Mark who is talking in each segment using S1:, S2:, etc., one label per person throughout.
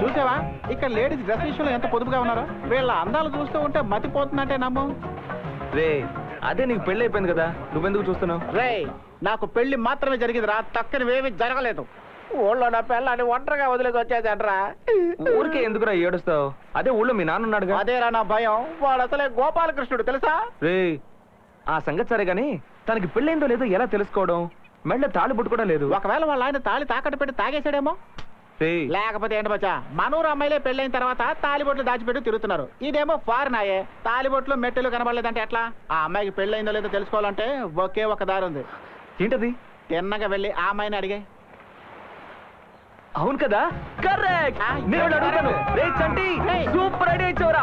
S1: చూసావా? ఇక్కడ ladies dress విషయంలో ఎంత పొదుపుగా ఉన్నారో? వీళ్ళ అందాలు చూస్తూ ఉంటే మతిపోతుందంటే నమ్ము.
S2: రే అదే నీకు పెళ్ళి అయిపోయింది కదా. నువ్వెందుకు చూస్తున్నావు?
S1: రే నాకు పెళ్ళి మాత్రమే జరిగిందిరా. తక్కనివేమీ జరగలేదు. ఊళ్ళో నా పిల్లని ఒంటరిగా వదిలేసి వచ్చేదంటరా
S2: ఊరికే ఎందుకురా ఏడుస్తావు? అదే ఊళ్ళో మీ నాన్న ఉన్నాడుగా.
S1: అదేరా నా భయం. వాడు అసలే గోపాలకృష్ణుడు తెలుసా?
S2: రే ఆ సంగతి సరే గాని తనకి పెళ్ళైందో లేదో ఎలా తెలుసుకోవడం? మెళ్ళ తాళి పుట్టుకోవడం లేదు.
S1: ఒకవేళ వాళ్ళ ఆయన తాళి తాకట్టు పెట్టి తాగేసాడేమో
S2: రే
S1: లేకపోతే ఏంటి బచ్చా? మనూరు అమ్మాయిలే పెళ్ళైన తర్వాత తాలిబొట్లు దాచిపెట్టి తిరుగుతున్నారు. ఇదేమో ఫారెన్ అయ్యే. తాలిబొట్లు మెట్టెలు కనబడలేదంటే ఎట్లా? ఆ అమ్మాయికి పెళ్ళైందో లేదో తెలుసుకోవాలంటే ఒకే ఒక దారి ఉంది.
S2: ఏంటది?
S1: తిన్నగా వెళ్ళి ఆ అమ్మాయిని అడిగే.
S2: అవును కదా? కరెక్ట్ నేను అడుగుతాను. రే చంటి. సూపర్ ఐడియా ఇచ్చావురా.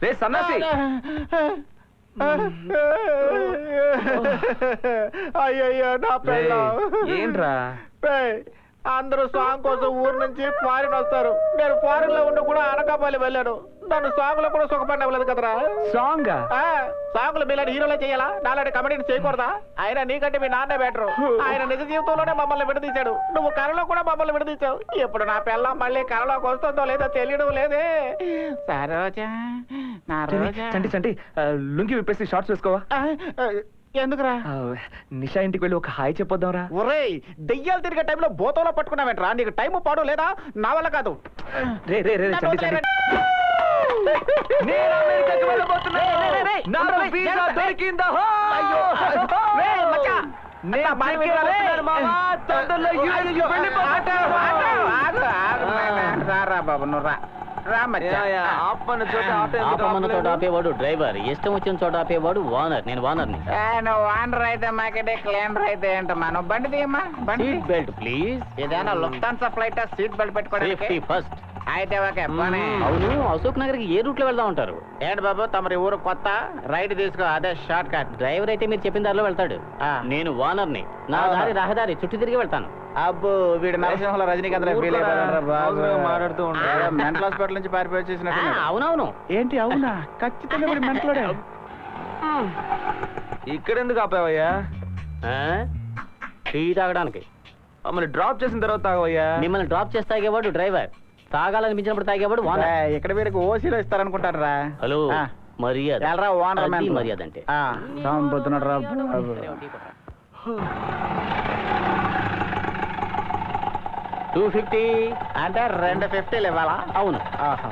S2: రే సన్నాసి
S1: అయ్యయ్యో నా పిల్లం.
S2: ఏంట్రా?
S1: అందరూ సాంగ్ కోసం ఊరు నుంచి ఫారిన్ వస్తారు. నేను ఫారిన్లో ఉండి కూడా అనకాపల్లి వెళ్ళాను. నన్ను సాంగ్లో కూడా సుఖపడినవ్వలేదు కదరా.
S2: సాంగ్?
S1: ఆ, సాంగులు మీలాంటి హీరోలే చేయాలా? నాలాంటి కమెడీని చేయకూడదా? ఆయన నీకంటే మీ నాన్నే బెటర్ ఆయన నిజ జీవితంలోనే మమ్మల్ని విడదీశాడు. నువ్వు కళలో కూడా మమ్మల్ని విడదీశావు. ఇప్పుడు నా పిల్ల మళ్ళీ కళలోకి వస్తుందో లేదో తెలియడం లేదే. సరోజా నా రోజా.
S2: చంటి చంటి లుంగి విప్పేసి షార్ట్స్ వేసుకోవా?
S1: ఎందుకురా?
S2: నిషా ఇంటికి వెళ్ళి ఒక హాయ్ చెప్పొద్దాంరా.
S1: ఒరేయ్ దెయ్యాలు తిరిగే టైంలో బోతలో పట్టుకున్నావేంట్రా? నీకు టైం పాడు లేదా? నా వల్ల కాదు.
S2: నేను అమెరికాకి వెళ్ళబోతున్నా. నాకు వీసా దొరికిందా?
S1: అయ్యో. మచ్చా.
S2: నేను. తొందరలో.
S1: ఆగు, ఆగు, ఆగు, రా బాబు నువ్వు రా.
S3: ఆపమన్న చోట? ఆపేవాడు డ్రైవర్. ఇష్టం వచ్చిన చోట ఆపేవాడు వానర్ నేను
S1: ఏ, నువ్వు వానర్ అయితే మాకంటే క్లీనర్ అయితే ఏంటమ్మా? నువ్వు బండి తీయమ్మా బండి
S3: సీట్ బెల్ట్ ప్లీజ్.
S1: ఇదేనా లుఫ్తాన్సా ఫ్లైట్ సీట్ బెల్ట్ పెట్టుకోవడానికి?
S3: ఫస్ట్
S1: అయితే ఓకే.
S3: అవును అశోక్ నగర్కి ఏ రూట్లో వెళ్దాం ఉంటారు
S1: ఏంటి బాబు తమరి ఊరు కొత్త? రైట్ తీసుకో అదే షార్ట్ కట్
S3: డ్రైవర్ అయితే మీరు చెప్పిన దారిలో వెళ్తాడు. నేను వానర్ని నా
S1: అవునా?
S3: దారి రహదారి చుట్టూ తిరిగి వెళ్తాను.
S1: అబ్బో వీడు నరసింహంలో రజనీకాంత్
S2: మాట్లాడుతూ ఉంటాడు.
S1: మెంటల్ హాస్పిటల్ నుంచి పారిపోయి వచ్చేసినట్టు
S3: అవునవును.
S1: ఏంటి అవునా? ఖచ్చితంగా వీడు మెంటలోడే.
S2: ఇక్కడెందుకు ఆపావయ్యా?
S3: టీ తాగడానికి.
S2: మమ్మల్ని డ్రాప్ చేసిన తర్వాత తాగవయ్యా.
S3: మిమ్మల్ని డ్రాప్ చేసి తాగేవాడు డ్రైవర్. తాగాలనిపించినప్పుడు తాగేవాడు వానర్.
S1: ఇక్కడ వీడికి ఓసీలో ఇస్తారనుకుంటారు రా
S3: హలో మర్యాద.
S1: ఎల్రా ఓనర్.
S3: మర్యాద అంటే.
S1: ఆ, చంపుతున్నాడు రా బాబు.
S3: టూ ఫిఫ్టీ
S1: అంటే రెండు ఫిఫ్టీలు ఇవ్వాలా?
S3: అవును.
S1: ఆహా.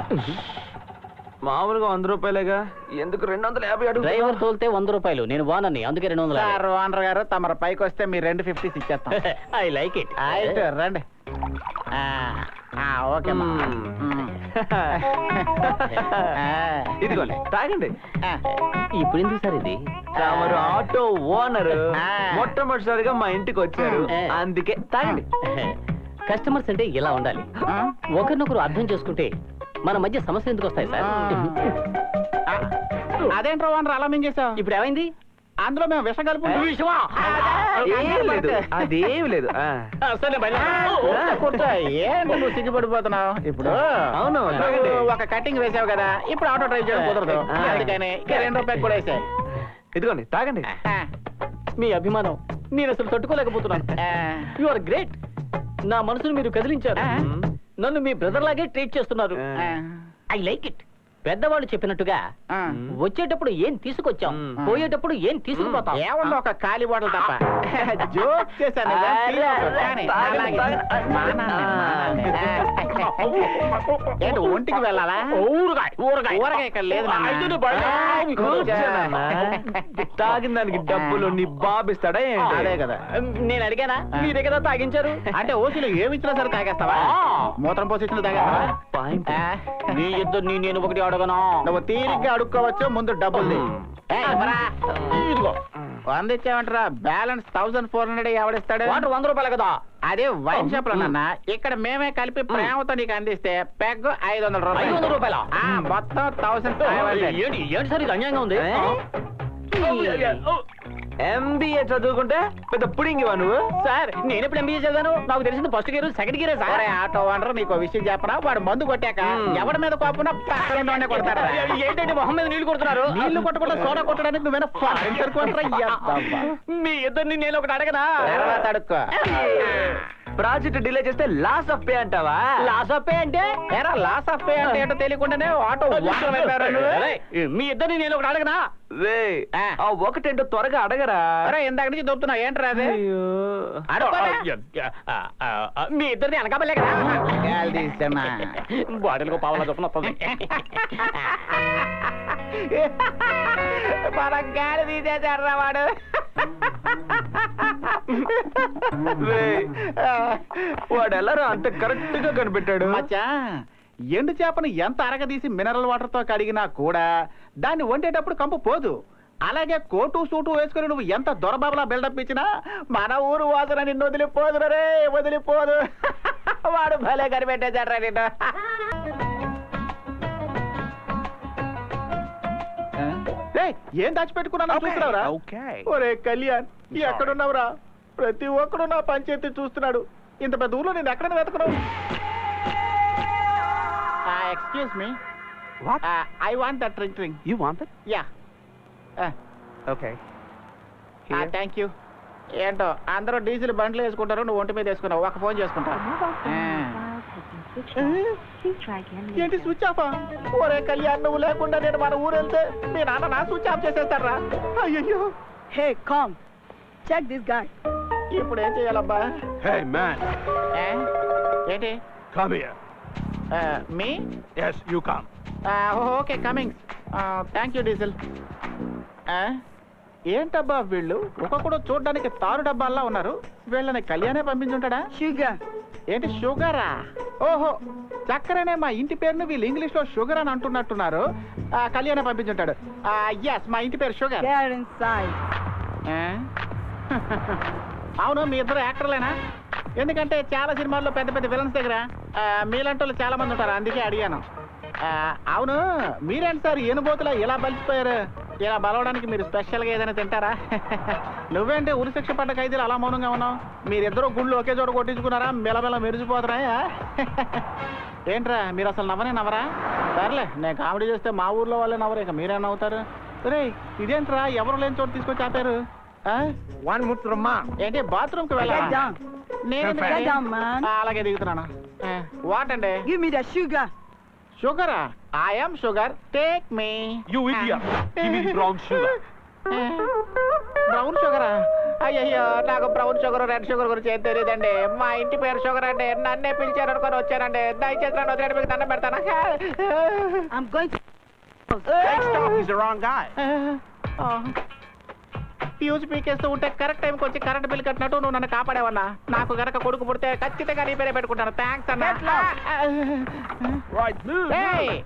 S2: మామూలుగా వంద రూపాయలేగా? ఎందుకు రెండు వందల యాభై అడుగు
S3: డ్రైవర్ తోలితే వంద రూపాయలు నేను వానర్ని అందుకే రెండు వందల
S1: సార్ ఓనర్ గారు తమరు పైకి వస్తే మీ రెండు ఫిఫ్టీస్ ఇచ్చేస్తాం.
S3: I like it.
S1: రండి. ఆ, ఆ, ఓకే.
S2: ఇదిగోండి తాగండి.
S1: ఆ.
S3: ఇప్పుడు ఎందుకు సార్ ఇది?
S2: తమరు ఆటో ఓనర్. మొట్టమొదటిసారిగా మా ఇంటికి వచ్చారు. అందుకే తాగండి.
S3: కస్టమర్స్ అంటే ఇలా ఉండాలి? ఒకరినొకరు అర్థం చేసుకుంటే మన మధ్య సమస్యలు ఎందుకు వస్తాయి సార్.
S1: అదేంట్రా ఓనర్ అలా మింగేశావు?
S3: ఇప్పుడు ఏమైంది?
S1: అందులో మేము విషం కలుపు
S2: అదేం లేదు.
S1: ఏంటి నువ్వు సిగ్గుపడిపోతున్నావు? ఇప్పుడు
S2: అవును.
S1: ఒక కటింగ్ వేసావు కదా ఇప్పుడు ఆటో డ్రైవ్ చేయడం కుదరదు. అందుకని రెండు రూపాయలు కూడా వేసాయి.
S2: ఇదిగోండి తాగండి.
S3: మీ అభిమానం. నేను అసలు తట్టుకోలేకపోతున్నాను. యు ఆర్ గ్రేట్ నా మనసును మీరు కదిలించారు. నన్ను మీ బ్రదర్ లాగే ట్రీట్ చేస్తున్నారు. I like it. పెద్దవాళ్ళు చెప్పినట్టుగా. వచ్చేటప్పుడు ఏం తీసుకొచ్చాం. పోయేటప్పుడు ఏం తీసుకుపోతాం?
S1: ఏమన్నా ఒక ఖాళీ బాటలు తప్ప? జోక్ చేశాను. ఏంటి ఒంటికి వెళ్ళాలా?
S3: ఊరగాయ ఊరగాయ.
S1: ఊరగాయ ఇక్కడ లేదు.
S2: తాగిన దానికి డబ్బులు నీ బాబిస్తాడా
S1: అదే కదా.
S3: నేను అడిగానా? మీరే కదా తాగించారు?
S1: అంటే ఓసీలో ఏమి ఇచ్చినా సరే తాగేస్తావా. మూత్రం పోసి ఇచ్చినా తాగేస్తావా.
S3: నీ ఇద్దరు నీ నేను ఒకటి అడగను?
S1: నువ్వు తీరిగ్గా అడుక్కోవచ్చు ముందు డబ్బులు
S3: ఇదిగో.
S1: వంద ఇచ్చావంటరా బ్యాలెన్స్ థౌసండ్ ఫోర్ హండ్రెడ్ ఎవడిస్తాడు?
S3: వాటర్ వంద రూపాయలు కదా.
S1: అదే వైన్ షాప్లో నాన్న ఇక్కడ మేమే కలిపి ప్రేమతో నీకు అందిస్తే పెగ్ ఐదు వందల
S3: ఐదు వందల రూపాయలా?
S1: మొత్తం థౌసండ్
S3: ఏంటి సార్ ఇది అన్యాయంగా ఉంది?
S2: ఎంబీఏ చదువుకుంటే పెద్ద పుడింగివా నువ్వు?
S3: సార్ నేను ఎప్పుడు ఎంబీఏ చదివాను? నాకు తెలిసింది ఫస్ట్ గేర్ సెకండ్ గేరే సార్.
S1: ఆటో ఓనర్ నీకు విషయం చెప్పరా వాడు మందు కొట్టాక. ఎవడి మీద కోపం పక్కన ఉన్నవాడినే కొడతాడు
S3: ఏంటంటే మొహం మీద నీళ్ళు కొడుతున్నారు?
S1: నీళ్ళు కొట్టకుండా సోడా కొట్టడానికి నువ్వేనా ఫారెన్ సరుకుంటారా
S3: మీ ఇద్దరిని నేను ఒకటి అడగనా?
S1: తర్వాత అడుక్కో.
S2: ప్రాజెక్ట్ డిలే చేస్తే లాస్ ఆఫ్ పే అంటావా?
S3: లాస్ ఆఫ్ పే అంటే?
S1: ఏరా లాస్ ఆఫ్ పే అంటే ఏంటో తెలియకుండానే ఆటో
S3: మీ ఇద్దరిని నేను ఒకటి అడగనా?
S2: ఒకటేంటో త్వరగా అడగరా.
S1: అరే ఇందాక నుంచి దొరుకుతున్నా ఏంట్రా అది?
S3: మీ ఇద్దరిని అనకాపలే కదా. బాటిల్కు పావుల చొప్పున వస్తుంది.
S1: మన గాలి వాడు.
S2: వాడు ఎలారా అంత కరెక్ట్గా కనిపెట్టాడు?
S1: మచ్చా ఎండు చేపను ఎంత అరగదీసి మినరల్ వాటర్తో కడిగినా కూడా దాన్ని వండేటప్పుడు కంపు పోదు. అలాగే కోటు సూటు వేసుకుని నువ్వు ఎంత దొరబాబులా బిల్డప్ ఇచ్చినా మన ఊరు వాసన నిన్ను వదిలిపోదు రే వదిలిపోదు. వాడు భలే కనిపెట్టేశాడ్రా నిన్ను. ఏం దాచిపెట్టుకున్నా చూస్తున్నావురా? ఒరే కళ్యాణ్ ఎక్కడున్నావురా? ప్రతి ఒక్కడు నా పంచాయతీ చూస్తున్నాడు. ఇంత పెద్ద ఊర్లో నేను ఎక్కడ వెతకను? Excuse me I want that drink drink
S2: you want
S1: yeah
S2: okay
S1: thank you ఏంటో అందరూ డీజిల్ బండ్లు వేసుకుంటారు నువ్వు ఒంటి మీద వేసుకున్నావు ఒక ఫోన్ చేసుకుంటా. ఏంటి స్విచ్ ఆఫ్ ఒరే కళ్యాణ్ నువ్వు లేకుండా నేను మన ఊరు వెళ్తే మీ నాన్న నా స్విచ్ ఆఫ్ చేసేస్తారా అయ్యో
S4: Hey, come. Check this guy.
S1: ఇప్పుడు ఏం చేయాలబ్బా?
S5: Hey, man,
S1: ఏ? ఏంటి?
S5: Come here.
S1: మీ
S5: Yes, you come.
S1: Okay coming thank you diesel ఏంటబ్బా వీళ్ళు? ఒక్కొక్కడు చూడడానికి తారు డబ్బాల్లా ఉన్నారు. వీళ్ళని కళ్యాణే పంపించుంటాడా?
S4: Sugar.
S1: ఏంటి షుగరా? ఓహో చక్కరనే మా ఇంటి పేరుని వీళ్ళు ఇంగ్లీష్లో షుగర్ అని అంటున్నట్టున్నారు. కళ్యాణే పంపించుంటాడు. ఎస్ మా ఇంటి పేరు షుగర్? అవును మీ ఇద్దరు యాక్టర్లేనా? ఎందుకంటే చాలా సినిమాల్లో పెద్ద పెద్ద విలన్స్ దగ్గర మీలాంటి వాళ్ళు చాలా మంది ఉంటారు. అందుకే అడిగాను. అవును మీరేంటి సార్? ఏనుబోతులా ఇలా బలిసిపోయారు ఇలా బలవడానికి మీరు స్పెషల్గా ఏదైనా తింటారా? నువ్వేంటి ఉరి శిక్ష పడ్డ ఖైదీలు అలా మౌనంగా ఉన్నావు? మీరిద్దరు గుళ్ళు ఒకే చోట కొట్టించుకున్నారా? మెలమెల మెరిసిపోతున్నాయా? ఏంట్రా మీరు అసలు నవ్వనే నవ్వరా? సర్లే నేను కామెడీ చేస్తే మా ఊర్లో వాళ్ళే నవ్వరు ఇక మీరే నవ్వుతారు? రే ఇదేంట్రా? ఎవరు లేని చోట తీసుకొచ్చి ఆపారు?
S5: One mutrama.
S1: ఏంటి బాత్రూమ్కి
S4: Get
S1: వెళ్ళాలా?
S4: down.
S1: నేను. ఆ, అలాగే దిగుతున్నాను వాట్ అండి
S4: Give me the sugar.
S1: షుగరా I'm sugar take me
S5: You idiot. Give me the brown sugar.
S1: Brown షుగరా అయ్యయ్యో నాకు బ్రౌన్ షుగర్ రెడ్ షుగర్ గురించి ఏం తెలియదండి మా ఇంటి పేరు షుగర్ అండి నన్నే పిలిచారు అనుకొని వచ్చానండి దయచేసి నన్ను వదిలేడు మీకు దండం పెడతాను
S4: to.
S5: Hey, stop. He's the wrong guy.
S1: Fuse పీకేస్తూ ఉంటే కరెక్ట్ టైంకి వచ్చి కరెంట్ బిల్ కట్టినట్టు నువ్వు నన్ను కాపాడేవన్నా. నాకు గనక కొడుకు పుడితే ఖచ్చితంగా నీ పేరే పెట్టుకుంటాను. థ్యాంక్స్ అన్నా!